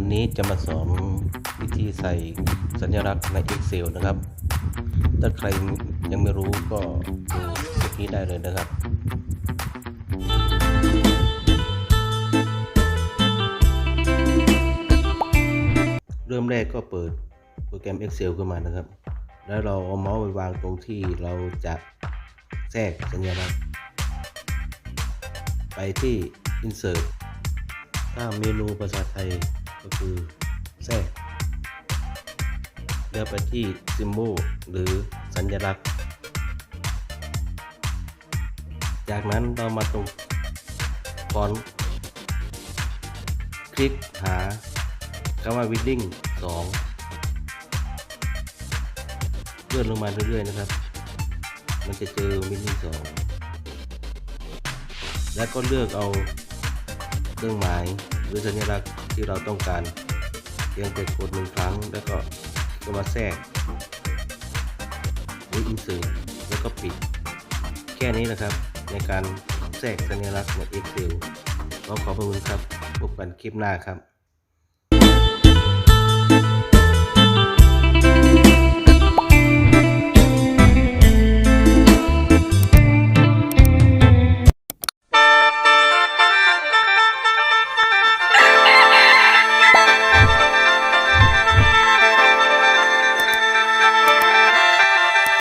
วันนี้จะมาสอนวิธีใส่สัญลักษณ์ใน Excel นะครับ ถ้าใครยังไม่รู้ก็ดูคลิปนี้ได้เลยนะครับเริ่มแรกก็เปิดโปรแกรม Excel ขึ้นมานะครับ แล้วเราเอาเมาส์ไปวางตรงที่เราจะแทรกสัญลักษณ์ ไปที่ Insert ถ้าเมนูภาษาไทย ก็คือแทรกเลือกไปที่ Symbol หรือสัญลักษณ์ จากนั้นเรามาตรงฟอนต์คลิกหาคำว่า Winning 2เลื่อนลงมาเรื่อยๆนะครับ มันจะเจอ Winning 2แล้วก็เลือกเอาเครื่องหมายหรือสัญลักษณ์ ที่เราต้องการเพียงแต่กดหนึ่งครั้ง แล้วก็ก็มาแทรกหรือ insert แล้วก็ปิด แค่นี้นะครับ ในการแทรกสัญลักษณ์ใน Excel ขอขอบคุณครับพบกันคลิปหน้าครับ